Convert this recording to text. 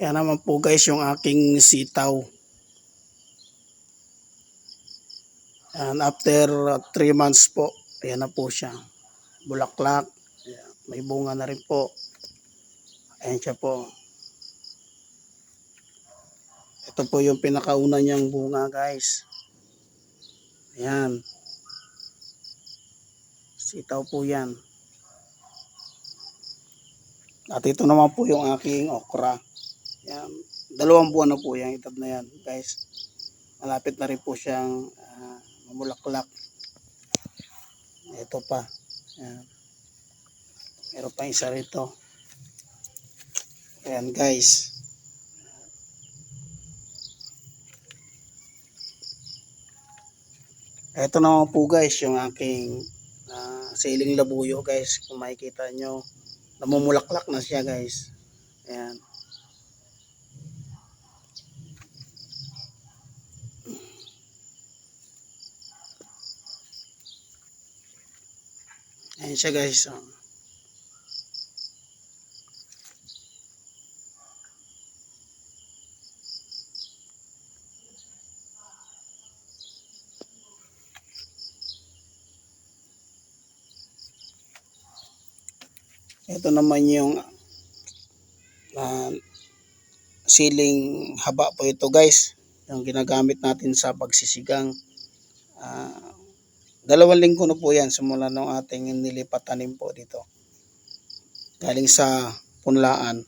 Yan naman po guys yung aking sitaw. And after 3 months po, ayan na po siya. Bulaklak. Ayan, May bunga na rin po. Ayan siya po. Ito po yung pinakauna niyang bunga guys. Ayan. Sitaw po yan. At ito naman po yung aking okra. Yan. Dalawang buwan na po yung edad na yan, guys. Malapit na rin po siyang ah, mamulaklak. Ito pa. Yan. Meron pa isa rito. Ayan, guys. Ito naman po guys, yung aking ah, siling labuyo guys. Kung makikita nyo, namumulaklak na siya guys. Ayan. Ayan siya guys. oh. Ito naman yung ah, siling haba po ito guys. Yung ginagamit natin sa pagsisigang. Ah, dalawang linggo na po yan simula nung ating nilipat tanim po dito. Galing sa punlaan.